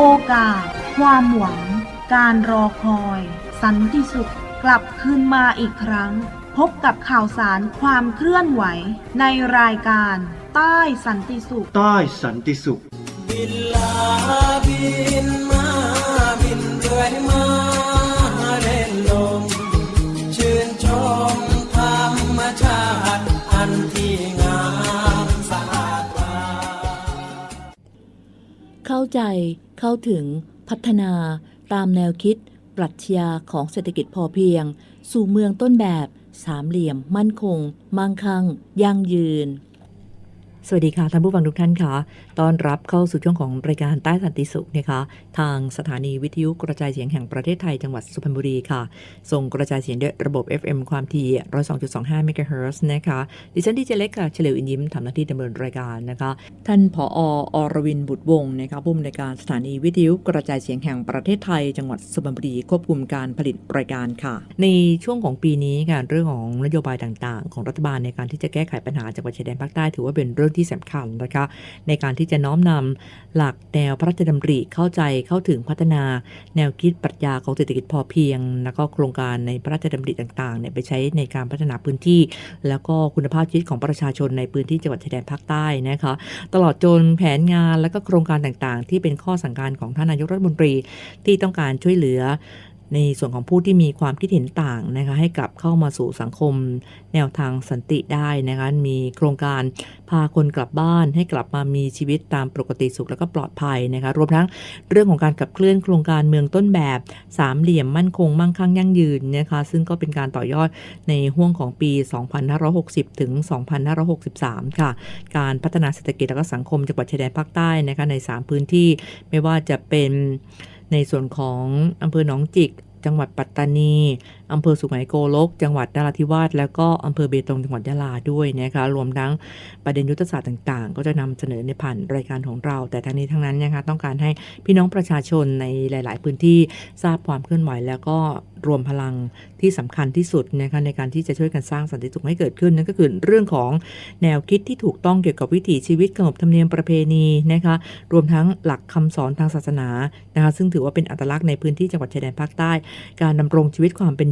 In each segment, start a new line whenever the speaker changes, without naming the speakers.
โอกาส ความหวัง การรอคอย สันติสุข กลับคืนมาอีกครั้ง พบกับข่าวสารความเคลื่อนไหว ในรายการ ใต้สันติสุข
ใต้สันติสุข
บินลาบินมาบินเรื่อยมาเล่นลมชื่นชมธรรมชาติอันที่งาม
เข้าใจเข้าถึงพัฒนาตามแนวคิด ปรัชญาของเศรษฐกิจพอเพียง สู่เมืองต้นแบบ สามเหลี่ยม มั่นคง มั่งคั่งยั่งยืน สวัสดีค่ะท่านผู้ฟังทุกท่านค่ะ ต้อนรับเข้าสู่ช่วงของรายการใต้สันติสุขนะคะ ทางสถานีวิทยุกระจายเสียงแห่งประเทศไทยจังหวัดสุพรรณบุรีค่ะ ส่งกระจายเสียงด้วยระบบ FM ความถี่102.25เมกะเฮิรตซ์นะคะ ดิฉันดีเจเล็กค่ะ เฉลียวอินยิ้มทำหน้าที่ดำเนินรายการนะคะ ท่านผออรวินบุตรวงศ์นะคะผู้อำนวยการสถานีวิทยุกระจายเสียงแห่งประเทศไทย จังหวัดสุพรรณบุรีควบคุมการผลิตรายการค่ะ ในช่วงของปีนี้ค่ะเรื่องของนโยบายต่าง ๆ ของรัฐบาลในการที่จะแก้ไขปัญหาจังหวัดชายแดนภาคใต้ถือว่าเป็นเรื่องที่สำคัญนะคะ ในการที่จะน้อมนำหลักแนวพระราชดำริเข้าใจเข้าถึงพัฒนาแนวคิดปรัชญาของเศรษฐกิจพอเพียง แล้วก็โครงการในพระราชดำริต่างๆเนี่ยไปใช้ในการพัฒนาพื้นที่ แล้วก็คุณภาพชีวิตของประชาชนในพื้นที่จังหวัดชายแดนภาคใต้นะคะตลอดจนแผนงานและก็โครงการต่างๆ ที่เป็นข้อสั่งการของท่านนายกรัฐมนตรีที่ต้องการช่วยเหลือ ในส่วนของผู้ที่มีความคิดเห็นต่างนะคะให้กลับเข้ามาสู่สังคม แนวทางสันติได้นะคะมีโครงการพาคนกลับบ้าน ให้กลับมามีชีวิตตามปกติสุขแล้วก็ปลอดภัยนะคะรวมทั้งเรื่องของการขับเคลื่อนโครงการเมืองต้นแบบสามเหลี่ยมมั่นคงมั่งคั่งยั่งยืนนะคะซึ่งก็เป็นการต่อยอดในห่วงของปี 2560 ถึง 2563 ค่ะ การพัฒนาเศรษฐกิจและก็สังคมจังหวัดชายแดนภาคใต้นะคะใน 3 พื้นที่ไม่ว่าจะเป็น ในส่วนของอำเภอหนองจิก จังหวัดปัตตานี อำเภอสุไหงโกลก จังหวัดนราธิวาสแล้วก็อำเภอเบตงจังหวัดยะลาด้วยนะคะรวมทั้งประเด็นยุทธศาสตร์ต่าง ๆ ก็จะนำเสนอในผ่านรายการของเรา แต่ทั้งนี้ทั้งนั้นนะคะต้องการให้พี่น้องประชาชนในหลาย ๆ พื้นที่ทราบความเคลื่อนไหวแล้วก็รวมพลังที่สำคัญที่สุดนะคะในการที่จะช่วยกันสร้างสันติสุขให้เกิดขึ้นนั่นก็คือเรื่องของแนวคิดที่ถูกต้องเกี่ยวกับวิถีชีวิตขนบธรรมเนียมประเพณีนะคะรวมทั้งหลักคำสอนทางศาสนานะคะซึ่งถือว่าเป็นอัตลักษณ์ในพื้นที่จังหวัดชายแดนภาคใต้ การดำรงชีวิตความเป็น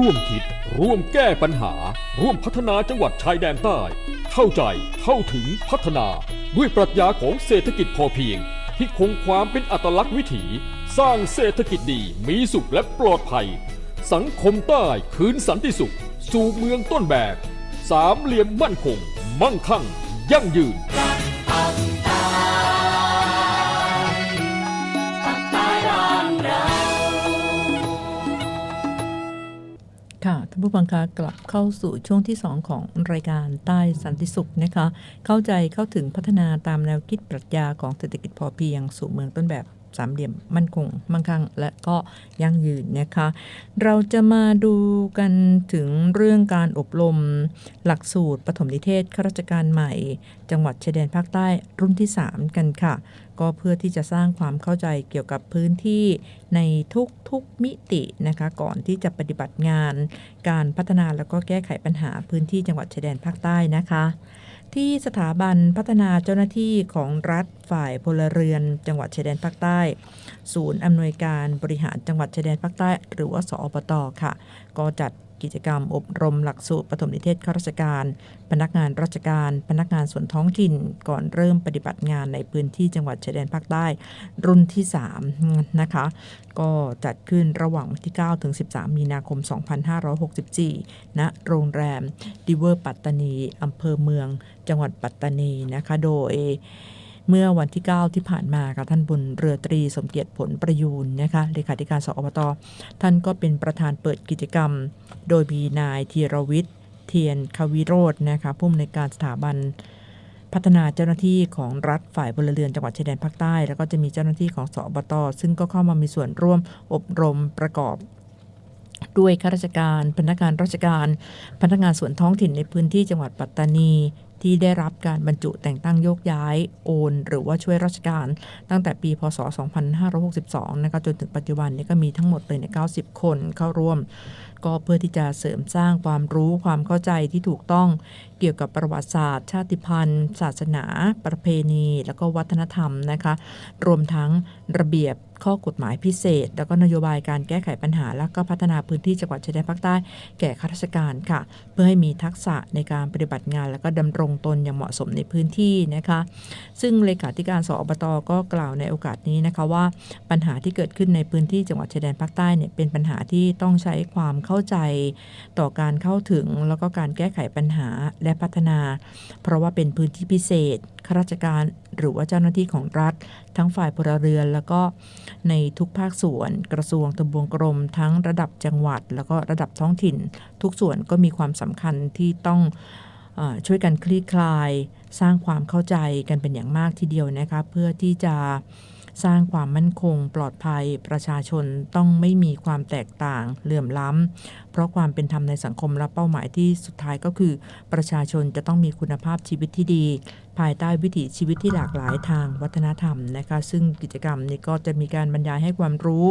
ร่วมคิด ร่วมแก้ปัญหา ร่วมพัฒนาจังหวัดชายแดนใต้ เข้าใจเข้าถึงพัฒนา ด้วยปรัชญาของเศรษฐกิจพอเพียง ที่คงความเป็นอัตลักษณ์วิถี สร้างเศรษฐกิจดีมีสุขและปลอดภัย สังคมใต้คืนสันติสุข สู่เมืองต้นแบบ สามเหลี่ยมมั่นคง มั่งคั่ง ยั่งยืน
ท่านผู้ฟังคะกลับเข้าสู่ช่วงที่ 2 ของรายการใต้สันติสุขนะคะ เข้าใจเข้าถึงพัฒนาตามแนวคิดปรัชญาของเศรษฐกิจพอเพียงสู่เมืองต้นแบบ สามเหลี่ยมมั่นคงมั่งคั่งและก็ยั่งยืนนะคะ เราจะมาดูกันถึงเรื่องการอบรมหลักสูตรปฐมนิเทศข้าราชการใหม่ จังหวัดชายแดนภาคใต้รุ่นที่ 3 กันค่ะ ก็เพื่อที่จะสร้างความเข้าใจเกี่ยวกับพื้นที่ในทุกๆมิตินะคะ ก่อนที่จะปฏิบัติงาน การพัฒนาแล้วก็แก้ไขปัญหาพื้นที่จังหวัดชายแดนภาคใต้นะคะ ที่สถาบันพัฒนาเจ้าหน้าที่ของรัฐฝ่ายพลเรือน จังหวัดชายแดนภาคใต้ ศูนย์อำนวยการบริหารจังหวัดชายแดนภาคใต้ หรือว่าสอปตค่ะ ก็จัด กิจกรรม อบรมหลักสูตรปฐมนิเทศข้าราชการ พนักงานราชการ พนักงานส่วนท้องถิ่น ก่อนเริ่มปฏิบัติงานในพื้นที่จังหวัดชายแดนภาคใต้ รุ่นที่ 3 นะคะ ก็จัดขึ้นระหว่างวันที่ 9 ถึง 13 มีนาคม 2564 ณ โรงแรมดิเวอร์ปัตตานีอำเภอเมือง จังหวัดปัตตานีนะคะ โดย เมื่อวันที่ 9 ที่ผ่านมาค่ะท่านบุญเรือตรีสมเกียรติผลประยูนนะคะเลขาธิการสอบตท่านก็เป็นประธานเปิดกิจกรรม โดยมีนายธีรวิทย์เทียนควิโรจน์นะคะผู้อำนวยการสถาบันพัฒนาเจ้าหน้าที่ของรัฐฝ่ายพลเรือนจังหวัดชายแดนภาคใต้ แล้วก็จะมีเจ้าหน้าที่ของสอบตซึ่งก็เข้ามามีส่วนร่วมอบรมประกอบด้วยข้าราชการ พนักงานราชการ พนักงานส่วนท้องถิ่นในพื้นที่จังหวัดปัตตานี ที่ได้รับการบรรจุแต่งตั้งโยกย้ายโอน หรือว่าช่วยราชการ ตั้งแต่ปีพศ 2562 นะคะจนถึงปัจจุบันนี้ก็มีทั้งหมดเลยใน 90 คนเข้าร่วม ก็เพื่อที่จะเสริมสร้างความรู้ความเข้าใจที่ถูกต้องเกี่ยวกับประวัติศาสตร์ ชาติพันธุ์ ศาสนา ประเพณี แล้วก็วัฒนธรรมนะคะ รวมทั้งระเบียบข้อกฎหมายพิเศษ แล้วก็นโยบายการแก้ไขปัญหา และก็พัฒนาพื้นที่จังหวัดชายแดนภาคใต้แก่ข้าราชการค่ะ เพื่อให้มีทักษะในการปฏิบัติงาน แล้วก็ดำรงตนอย่างเหมาะสมในพื้นที่นะคะ ซึ่งเลขาธิการสอบตก็กล่าวในโอกาสนี้นะคะว่าปัญหาที่เกิดขึ้นในพื้นที่จังหวัดชายแดนภาคใต้เนี่ยเป็นปัญหาที่ต้องใช้ความเข้าใจต่อการเข้าถึงแล้วก็การแก้ไขปัญหาและพัฒนา เพราะว่าเป็นพื้นที่พิเศษข้าราชการหรือว่าเจ้าหน้าที่ของรัฐ ทั้งฝ่ายพลเรือน แล้วก็ในทุกภาคส่วน กระทรวงทบวงกรม ทั้งระดับจังหวัด แล้วก็ระดับท้องถิ่น ทุกส่วนก็มีความสำคัญที่ต้องช่วยกันคลี่คลาย สร้างความเข้าใจกันเป็นอย่างมากทีเดียวนะคะเพื่อที่จะ สร้างความมั่นคงปลอดภัยประชาชนต้องไม่มีความแตกต่างเหลื่อมล้ำ เพราะความเป็นธรรมในสังคมและเป้าหมายที่สุดท้ายก็คือ ประชาชนจะต้องมีคุณภาพชีวิตที่ดี ภายใต้วิถีชีวิตที่หลากหลายทางวัฒนธรรมนะคะ ซึ่งกิจกรรมนี้ก็จะมีการบรรยายให้ความรู้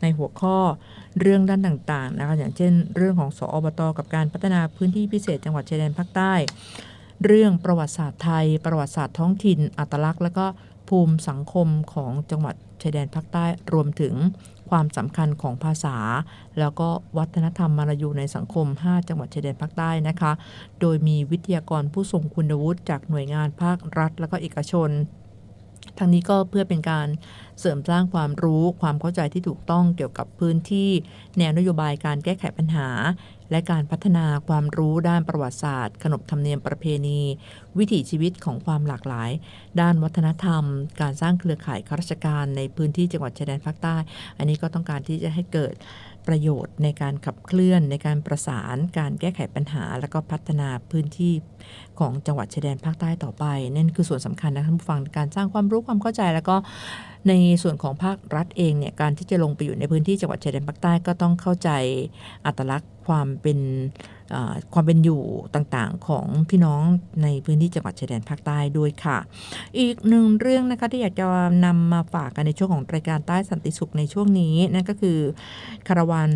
ในหัวข้อเรื่องด้านต่างๆนะคะอย่างเช่น เรื่องของสอบตกับการพัฒนาพื้นที่พิเศษจังหวัดชายแดนภาคใต้ เรื่องประวัติศาสตร์ไทย ประวัติศาสตร์ท้องถิ่น อัตลักษณ์ และก็ ภูมิสังคมของจังหวัดชายแดนภาคใต้รวมถึงความสำคัญของภาษา แล้วก็วัฒนธรรมมารยูในสังคม 5 จังหวัดชายแดนภาคใต้นะคะ โดยมีวิทยากรผู้ทรงคุณวุฒิจากหน่วยงานภาครัฐ และก็เอกชน ทั้งนี้ก็เพื่อเป็นการเสริมสร้างความรู้ความเข้าใจที่ถูกต้องเกี่ยวกับพื้นที่ แนวนโยบายการแก้ไขปัญหา และการพัฒนาความรู้ด้านประวัติศาสตร์ ขนบธรรมเนียมประเพณี วิถีชีวิตของความหลากหลาย ด้านวัฒนธรรม การสร้างเครือข่ายข้าราชการในพื้นที่จังหวัดชายแดนภาคใต้ อันนี้ก็ต้องการที่จะให้เกิด ประโยชน์ในการขับเคลื่อนในการประสานการแก้ไขปัญหา และก็พัฒนาพื้นที่ของจังหวัดชายแดนภาคใต้ต่อไป นั่นคือส่วนสำคัญนะท่านผู้ฟังการสร้างความรู้ความเข้าใจ แล้วก็ในส่วนของภาครัฐเองเนี่ยการที่จะลงไปอยู่ในพื้นที่จังหวัดชายแดนภาคใต้ก็ต้องเข้าใจอัตลักษณ์ความเป็น ความเป็นอยู่ต่างๆของพี่น้องในพื้นที่จังหวัดชายแดนภาคใต้ด้วยค่ะ อีกหนึ่งเรื่องนะคะที่อยากจะนำมาฝากกันในช่วงของรายการใต้สันติสุขในช่วงนี้นั่นก็คือคาราวาน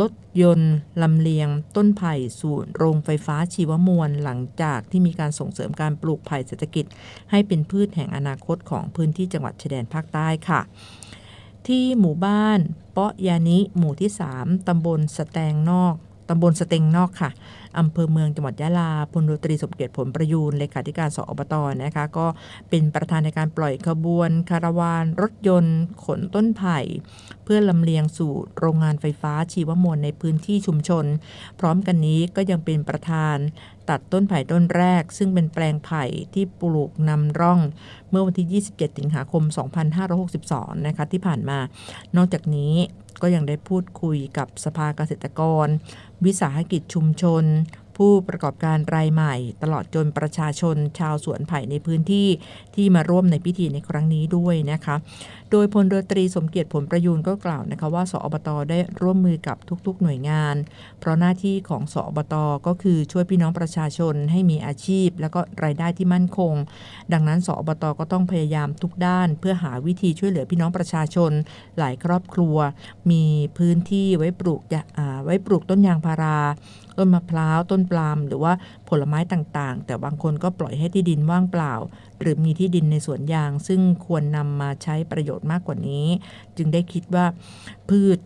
รถยนต์ลำเลียง ต้นไผ่สู่โรงไฟฟ้าชีวมวล หลังจากที่มีการส่งเสริมการปลูกไผ่เศรษฐกิจ ให้เป็นพืชแห่งอนาคตของพื้นที่จังหวัดชายแดนภาคใต้ค่ะ ที่หมู่บ้านเปาะยานิหมู่ที่ 3 ตำบลสแตงนอก ตำบลสเตงนอกค่ะอำเภอเมืองจังหวัดยะลาพลดตรีสมเกียรติผลประยูนเลขาธิการสอบตนะคะ ก็เป็นประธานในการปล่อยขบวน คาราวาน รถยนต์ ขนต้นไผ่ เพื่อลำเลียงสู่โรงงานไฟฟ้าชีวมวลในพื้นที่ชุมชน พร้อมกันนี้ก็ยังเป็นประธานตัดต้นไผ่ต้นแรก ซึ่งเป็นแปลงไผ่ที่ปลูกนำร่อง เมื่อวันที่ 27 สิงหาคม 2562 นะคะที่ผ่านมา นอกจากนี้ ก็ยังได้พูดคุยกับสภาเกษตรกร วิสาหกิจชุมชน ผู้ประกอบการรายใหม่ ตลอดจนประชาชนชาวสวนไผ่ในพื้นที่ที่มาร่วมในพิธีในครั้งนี้ด้วยนะคะ โดยพลเรือตรีสมเกียรติผลประยูนก็กล่าวนะคะว่าสอบตได้ร่วมมือกับทุกๆ หน่วยงาน เพราะหน้าที่ของสอบตก็คือช่วยพี่น้องประชาชนให้มีอาชีพ แล้วก็รายได้ที่มั่นคง ดังนั้นสอบตก็ต้องพยายามทุกด้าน เพื่อหาวิธีช่วยเหลือพี่น้องประชาชน หลายครอบครัว มีพื้นที่ไว้ปลูกอ่า ไว้ปลูกต้นยางพารา ต้นมะพร้าวต้นปาล์มหรือว่าผลไม้ต่างๆ แต่บางคนก็ปล่อยให้ที่ดินว่างเปล่า หรือมีที่ดินในสวนยาง ซึ่งควรนำมาใช้ประโยชน์มากกว่านี้ จึงได้คิดว่าพืช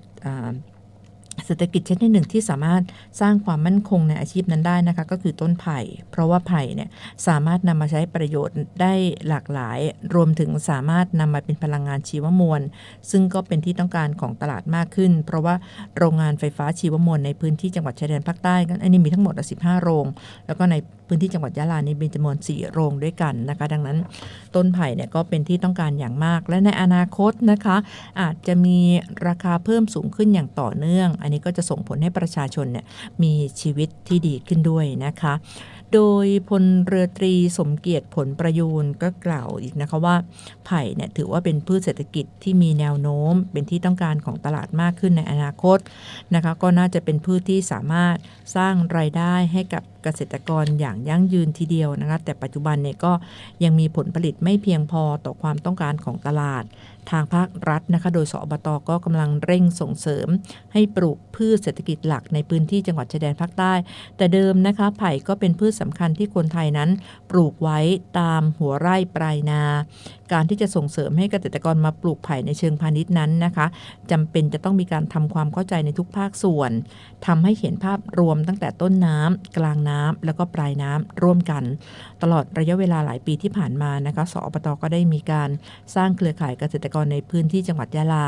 เศรษฐกิจชนิดหนึ่งที่สามารถสร้างความมั่นคงในอาชีพนั้นได้นะคะก็คือต้นไผ่ เพราะว่าไผ่เนี่ยสามารถนำมาใช้ประโยชน์ได้หลากหลาย รวมถึงสามารถนำมาเป็นพลังงานชีวมวล ซึ่งก็เป็นที่ต้องการของตลาดมากขึ้น เพราะว่าโรงงานไฟฟ้าชีวมวลในพื้นที่จังหวัดชายแดนภาคใต้กันอันนี้มีทั้งหมด15โรง แล้วก็ในพื้นที่จังหวัดยะลานี่มีจำนวน 4 โรงด้วยกันนะคะ ดังนั้นต้นไผ่เนี่ยก็เป็นที่ต้องการอย่างมาก และในอนาคตนะคะ อาจจะมีราคาเพิ่มสูงขึ้นอย่างต่อเนื่อง อันนี้ก็จะส่งผลให้ประชาชนเนี่ยมีชีวิตที่ดีขึ้นด้วยนะคะ โดยพลเรือตรีสมเกียรติผลประยูนก็กล่าวอีกนะคะว่าไผ่เนี่ยถือว่าเป็นพืชเศรษฐกิจที่มีแนวโน้ม เป็นที่ต้องการของตลาดมากขึ้นในอนาคตนะคะ ก็น่าจะเป็นพืชที่สามารถสร้างรายได้ให้กับเกษตรกรอย่างยั่งยืนทีเดียวนะคะแต่ปัจจุบันเนี่ยก็ยังมีผลผลิตไม่เพียงพอต่อความต้องการของตลาด ทางภาครัฐนะคะ โดยสอบตก็กำลังเร่งส่งเสริม ให้ปลูกพืชเศรษฐกิจหลักในพื้นที่จังหวัดชายแดนภาคใต้ แต่เดิมนะคะ ไผ่ก็เป็นพืชสำคัญที่คนไทยนั้น ปลูกไว้ตามหัวไร่ปลายนา การที่จะส่งเสริมให้เกษตรกรมาปลูกไผ่ในเชิงพาณิชย์นั้นนะคะจำเป็นจะต้องมีการทำความเข้าใจในทุกภาคส่วนทำให้เห็นภาพรวมตั้งแต่ต้นน้ำกลางน้ำแล้วก็ปลายน้ำร่วมกัน ตลอดระยะเวลาหลายปีที่ผ่านมานะคะสอบตก็ได้มีการสร้างเครือข่ายเกษตรกรในพื้นที่จังหวัดยะลา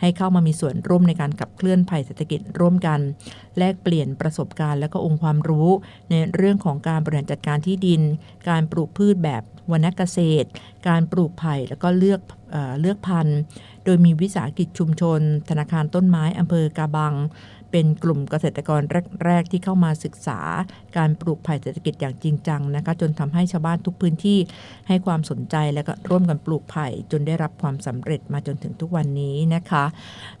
ให้เข้ามามีส่วนร่วมในการขับเคลื่อนภัยเศรษฐกิจร่วมกัน แลกเปลี่ยนประสบการณ์และก็องค์ความรู้ ในเรื่องของการบริหารจัดการที่ดิน การปลูกพืชแบบวณเกษตร การปลูกไผ่แล้วก็เลือกเอเลือกพันธุ์ โดยมีวิสาหกิจชุมชน ธนาคารต้นไม้อำเภอกาบัง เป็นกลุ่มเกษตรกรแรก ๆ ที่เข้ามาศึกษา การปลูกไผ่เศรษฐกิจอย่างจริงจังนะคะจนทำให้ชาวบ้านทุกพื้นที่ให้ความสนใจและก็ร่วมกันปลูกไผ่จนได้รับความสำเร็จมาจนถึงทุกวันนี้นะคะ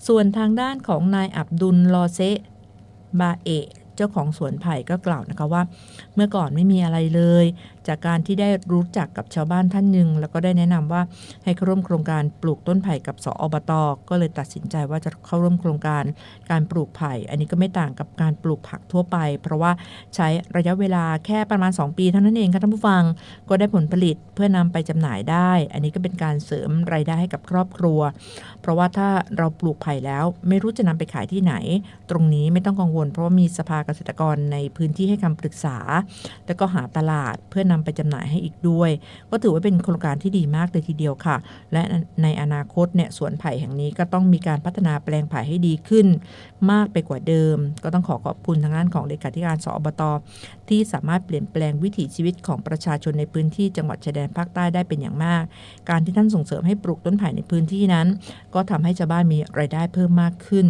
ส่วนทางด้านของนายอับดุลลอเซบาเอะ เจ้าของสวนไผ่ก็กล่าวนะคะว่า เมื่อก่อนไม่มีอะไรเลย จากการที่ได้รู้จักกับชาวบ้านท่านหนึ่งแล้วก็ได้แนะนำว่าให้เข้าร่วมโครงการปลูกต้นไผ่กับสออบตก็เลยตัดสินใจว่าจะเข้าร่วมโครงการการปลูกไผ่ อันนี้ก็ไม่ต่างกับการปลูกผักทั่วไป เพราะว่าใช้ระยะเวลาแค่ประมาณ 2 ปีเท่านั้นเองค่ะท่านผู้ฟังก็ได้ผลผลิตเพื่อนำไปจำหน่ายได้ อันนี้ก็เป็นการเสริมรายได้ให้กับครอบครัว เพราะว่าถ้าเราปลูกไผ่แล้วไม่รู้จะนำไปขายที่ไหน ตรงนี้ไม่ต้องกังวล เพราะว่ามีสภาเกษตรกรในพื้นที่ให้คำปรึกษา แล้วก็หาตลาดเพื่อนำไปจำหน่ายให้อีกด้วย ก็ถือว่าเป็นโครงการที่ดีมากเลยทีเดียวค่ะ และในอนาคตเนี่ยสวนไผ่แห่งนี้ก็ต้องมีการพัฒนาแปลงไผ่ให้ดีขึ้น มากไปกว่าเดิม ก็ต้องขอขอบคุณทางด้านของเลขาธิการสอบตที่สามารถเปลี่ยนแปลงวิถีชีวิตของประชาชนในพื้นที่จังหวัดชายแดนภาคใต้ได้เป็นอย่างมาก การที่ท่านส่งเสริมให้ปลูกต้นไผ่ในพื้นที่นั้น ก็ทำให้ชาวบ้านมีรายได้เพิ่มมากขึ้น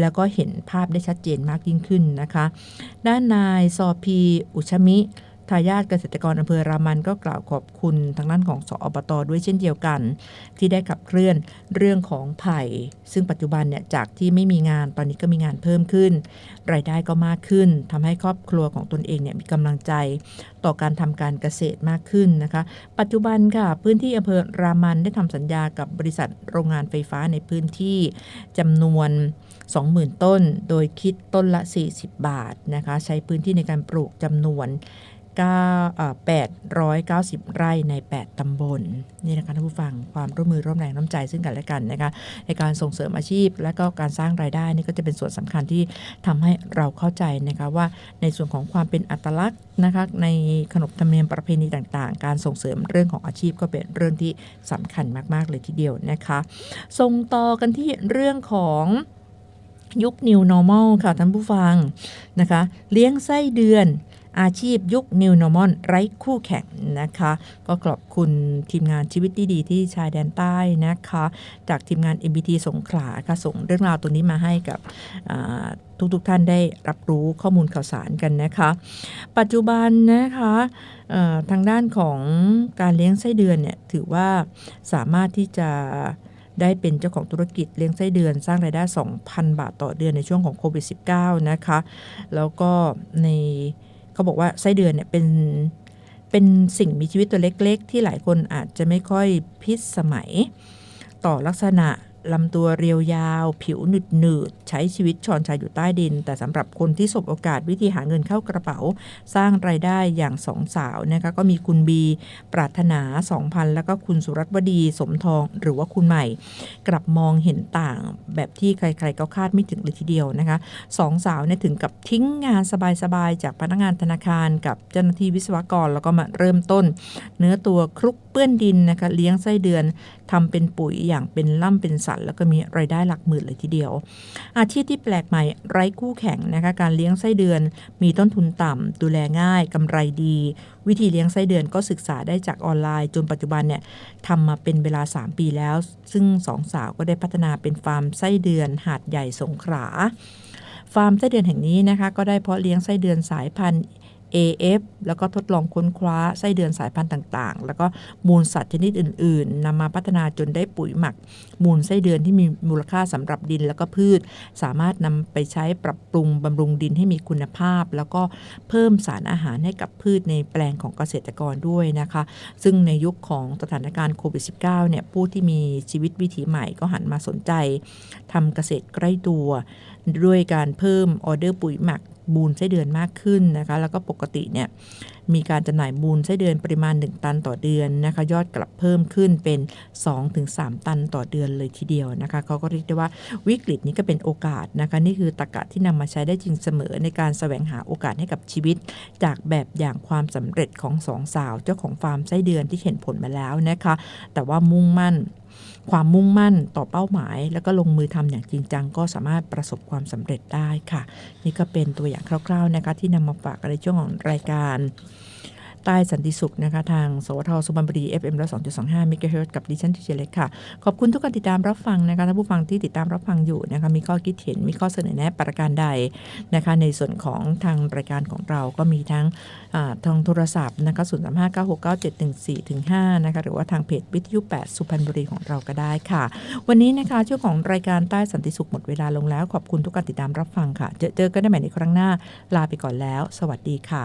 แล้วก็เห็นภาพได้ชัดเจนมากยิ่งขึ้นนะคะ ด้านนายซอพี อุชมิทายาทเกษตรกรอำเภอรามันก็กล่าวขอบคุณทางด้านของสอบตด้วยเช่นเดียวกัน ที่ได้ขับเคลื่อนเรื่องของไผ่ ซึ่งปัจจุบันเนี่ยจากที่ไม่มีงานตอนนี้ก็มีงานเพิ่มขึ้น รายได้ก็มากขึ้นทำให้ครอบครัวของตนเองเนี่ยมีกำลังใจ ต่อการทำการเกษตรมากขึ้นนะคะ ปัจจุบันค่ะ พื้นที่อำเภอรามันได้ทำสัญญากับบริษัทโรงงานไฟฟ้าในพื้นที่จำนวน 20,000 ต้น โดยคิดต้นละ 40 บาทนะคะ ใช้พื้นที่ในการปลูกจำนวน9เอ่อ890 ไร่ใน 8 ตำบลนี่นะคะท่านผู้ฟังความร่วมมือร่วมแรงน้ำใจซึ่งกันและกันนะคะในการส่งเสริมอาชีพ และก็การสร้างรายได้นี่ก็จะเป็นส่วนสำคัญที่ทำให้เราเข้าใจนะคะว่าในส่วนของความเป็นอัตลักษณ์นะคะในขนบธรรมเนียมประเพณีต่างๆ การส่งเสริมเรื่องของอาชีพก็เป็นเรื่องที่สำคัญมากๆเลยทีเดียวนะคะ ส่งต่อกันที่เรื่องของ ยุค New Normal ค่ะท่านผู้ฟังนะคะ เลี้ยงไส้เดือนอาชีพยุค New Normal ไร้คู่แข่งนะคะ ก็ขอบคุณทีมงานชีวิตดีๆที่ชายแดนใต้นะคะ จากทีมงาน MBT สงขลาค่ะส่งเรื่องราวตัวนี้มาให้กับทุกๆท่านได้รับรู้ข้อมูลข่าวสารกันนะคะ ปัจจุบันนะคะทางด้านของการเลี้ยงไส้เดือนเนี่ยถือว่าสามารถที่จะ ได้เป็นเจ้าของธุรกิจเลี้ยงไส้เดือนสร้างรายได้ 2,000 บาทต่อเดือนในช่วงของโควิด -19 นะคะ แล้วก็ในเขาบอกว่าไส้เดือนเนี่ยเป็นเป็นสิ่งมีชีวิตตัวเล็กๆ ที่หลายคนอาจจะไม่ค่อยพิสมัยต่อลักษณะ ลำตัวเรียวยาว ผิวหนืดหนืดใช้ชีวิตชอนชัยอยู่ใต้ดิน แต่สำหรับคนที่สบโอกาสวิธีหาเงินเข้ากระเป๋า สร้างรายได้อย่างสองสาวนะคะก็มีคุณบี ปรารถนา 2,000 แล้วก็คุณสุรัตน์วดีสมทองหรือว่าคุณใหม่ กลับมองเห็นต่างแบบที่ใครๆก็คาดไม่ถึงเลยทีเดียวนะคะสองสาวเนี่ยถึงกับทิ้งงานสบายๆ จากพนักงานธนาคารกับเจ้าหน้าที่วิศวกรแล้วก็มาเริ่มต้น เนื้อตัวคลุกเปื้อนดินนะคะเลี้ยงไส้เดือนทำเป็นปุ๋ยอย่างเป็นล่ำเป็นสันแล้วก็มีรายได้หลักหมื่นเลยทีเดียว อาชีพที่แปลกใหม่ไร้คู่แข่งนะคะการเลี้ยงไส้เดือน มีต้นทุนต่ำดูแลง่ายกำไรดี วิธีเลี้ยงไส้เดือนก็ศึกษาได้จากออนไลน์ จนปัจจุบันเนี่ยทำมาเป็นเวลา 3 ปีแล้ว ซึ่งสองสาวก็ได้พัฒนาเป็นฟาร์มไส้เดือน หาดใหญ่สงขลาฟาร์มไส้เดือนแห่งนี้นะคะ ก็ได้เพาะเลี้ยงไส้เดือนสายพันธุ์ AF แล้วก็ทดลองค้นคว้าไส้เดือนสายพันธุ์ต่างๆ แล้วก็มูลสัตว์ชนิดอื่น ๆนำมาพัฒนาจนได้ปุ๋ยหมัก มูลไส้เดือนที่มีมูลค่าสำหรับดินแล้วก็พืช สามารถนำไปใช้ปรับปรุงบำรุงดินให้มีคุณภาพ แล้วก็เพิ่มสารอาหารให้กับพืชในแปลงของเกษตรกรด้วยนะคะ ซึ่งในยุคของสถานการณ์โควิด -19 เนี่ยผู้ที่มีชีวิตวิถีใหม่ก็หันมาสนใจทำเกษตรใกล้ตัว ด้วยการเพิ่มออเดอร์ปุ๋ยหมักมูลไส้เดือนมากขึ้นนะคะ แล้วก็ปกติเนี่ยมีการจำหน่ายมูลไส้เดือนปริมาณ 1 ตันต่อเดือนนะคะ ยอดกลับเพิ่มขึ้นเป็น 2-3 ตันต่อเดือนเลยทีเดียวนะคะเขาก็เรียกได้ว่าวิกฤตนี้ก็เป็นโอกาสนะคะ นี่คือตรกะที่นำมาใช้ได้จริงเสมอในการแสวงหาโอกาสให้กับชีวิต จากแบบอย่างความสำเร็จของสองสาวเจ้าของฟาร์มไส้เดือนที่เห็นผลมาแล้วนะคะ แต่ว่ามุ่งมั่น ความมุ่งมั่นต่อเป้าหมาย แล้วก็ลงมือทำอย่างจริงจัง ก็สามารถประสบความสำเร็จได้ค่ะ นี่ก็เป็นตัวอย่างคร่าวๆนะคะที่นำมาฝากในช่วงของรายการ ใต้สันติสุขนะคะทางสวทสุพรรณบุรี FM ร้อยสองจุดสองห้ามิกะเฮิรตกับดิฉันทิเจเล็กค่ะ ขอบคุณทุกการติดตามรับฟังนะคะท่านผู้ฟังที่ติดตามรับฟังอยู่นะคะมีข้อคิดเห็นมีข้อเสนอแนะประการใดนะคะในส่วนของทางรายการของเราก็มีทั้งทางโทรศัพท์นะคะ0 3 5 9 6 9 7 1 4ถึง5นะคะหรือว่าทางเพจวิทยุ8สุพรรณบุรีของเราก็ได้ค่ะ วันนี้นะคะช่วงของรายการใต้สันติสุขหมดเวลาลงแล้ว ขอบคุณทุกการติดตามรับฟังค่ะ เจอเจอกันได้ใหม่ในครั้งหน้าลาไปก่อนแล้ว สวัสดีค่ะ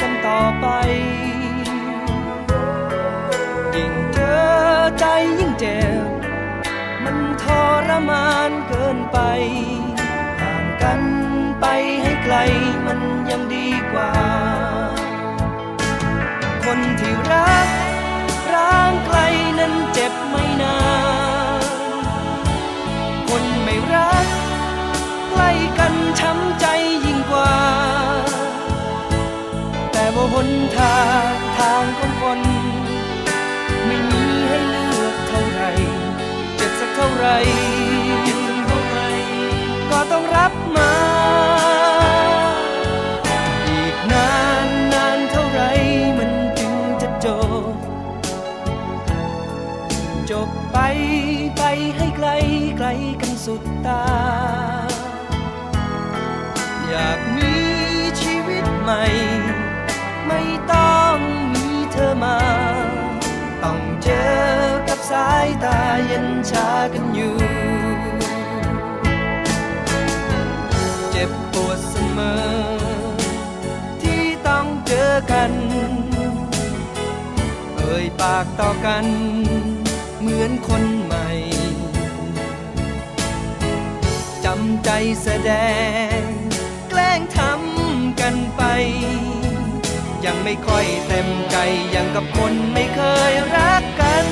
กันต่อไป ยิ่งเจอใจยิ่งเจ็บ มันทรมานเกินไปห่างกันไปให้ไกลมันยังดีกว่า สายตาเย็นชากันอยู่ เจ็บปวดเสมอ ที่ต้องเจอกัน เอ่ยปากต่อกัน เหมือนคนใหม่ จำใจแสดง แกล้งทำกันไป ยังไม่ค่อยเต็มใจยังกับคนไม่เคยรักกัน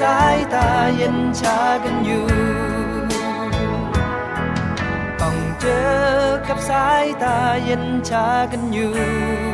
สายตาเย็นชากันอยู่ ต้องเจอกับสายตาเย็นชากันอยู่